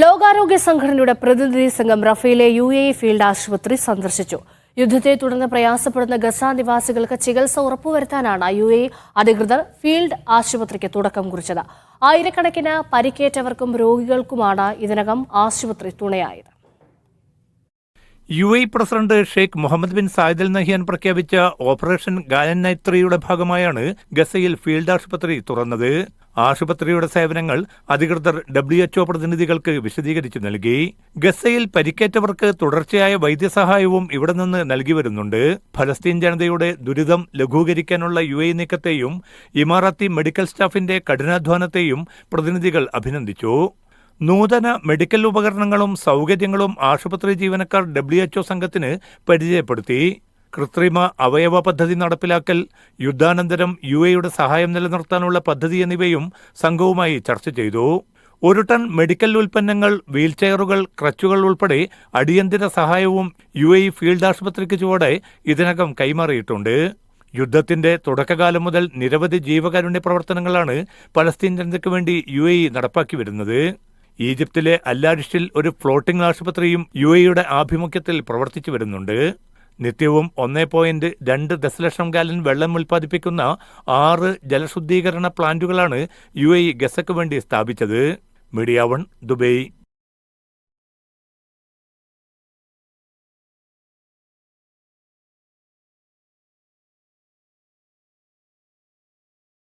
ലോകാരോഗ്യ സംഘടനയുടെ പ്രതിനിധി സംഘം റഫേലെ യു എ ഫീൽഡ് ആശുപത്രി സന്ദർശിച്ചു. യുദ്ധത്തെ തുടർന്ന് പ്രയാസപ്പെടുന്ന ഗസ നിവാസികൾക്ക് ചികിത്സ ഉറപ്പുവരുത്താനാണ് യു എ അധികൃതർ ഫീൽഡ് ആശുപത്രിക്ക് തുടക്കം കുറിച്ചത്. ആയിരക്കണക്കിന് പരിക്കേറ്റവർക്കും രോഗികൾക്കുമാണ് ഇതിനകം ആശുപത്രി തുണയായത്. U A president Sheikh Mohammed bin Zayed Al Nahyan പ്രഖ്യാപിച്ച ഓപ്പറേഷൻ ഗാലൻ നൈത്രിയുടെ ഭാഗമായാണ് ഗസയിൽ ഫീൽഡ് ആശുപത്രി തുറന്നത്. ആശുപത്രിയുടെ സേവനങ്ങൾ അധികൃതർ ഡബ്ല്യു എച്ച്ഒ പ്രതിനിധികൾക്ക് വിശദീകരിച്ചു നൽകി. ഗസയിൽ പരിക്കേറ്റവർക്ക് തുടർച്ചയായ വൈദ്യസഹായവും ഇവിടെ നിന്ന് നൽകി വരുന്നുണ്ട്. ഫലസ്തീൻ ജനതയുടെ ദുരിതം ലഘൂകരിക്കാനുള്ള യു എ നീക്കത്തെയും ഇമാറാത്തി മെഡിക്കൽ സ്റ്റാഫിന്റെ കഠിനാധ്വാനത്തെയും പ്രതിനിധികൾ അഭിനന്ദിച്ചു. നൂതന മെഡിക്കൽ ഉപകരണങ്ങളും സൗകര്യങ്ങളും ആശുപത്രി ജീവനക്കാർ ഡബ്ല്യു എച്ച്ഒ സംഘത്തിന് പരിചയപ്പെടുത്തി. കൃത്രിമ അവയവ പദ്ധതി നടപ്പിലാക്കൽ യുദ്ധാനന്തരം യു എയുടെ സഹായം നിലനിർത്താനുള്ള പദ്ധതി എന്നിവയും സംഘവുമായി ചർച്ച ചെയ്തു. ഒരു ടൺ മെഡിക്കൽ ഉൽപ്പന്നങ്ങൾ വീൽചെയറുകൾ ക്രച്ചുകൾ ഉൾപ്പെടെ അടിയന്തര സഹായവും യു എ ഫീൽഡ് ആശുപത്രിക്ക് ചുവടെ ഇതിനകം കൈമാറിയിട്ടുണ്ട്. യുദ്ധത്തിന്റെ തുടക്കകാലം മുതൽ നിരവധി ജീവകാരുണ്യ പ്രവർത്തനങ്ങളാണ് പലസ്തീൻ ജനതയ്ക്ക് വേണ്ടി യു എ നടപ്പാക്കി വരുന്നത്. ഈജിപ്തിലെ അല്ലാരിഷിൽ ഒരു ഫ്ലോട്ടിംഗ് ആശുപത്രിയും യു എയുടെ ആഭിമുഖ്യത്തിൽ പ്രവർത്തിച്ചു വരുന്നുണ്ട്. നിത്യവും ഒന്നേ പോയിന്റ് രണ്ട് ദശലക്ഷം ഗാലൻ വെള്ളം ഉൽപ്പാദിപ്പിക്കുന്ന ആറ് ജലശുദ്ധീകരണ പ്ലാന്റുകളാണ് യു എ ഗസക്ക് വേണ്ടി സ്ഥാപിച്ചത്. Media one Dubai.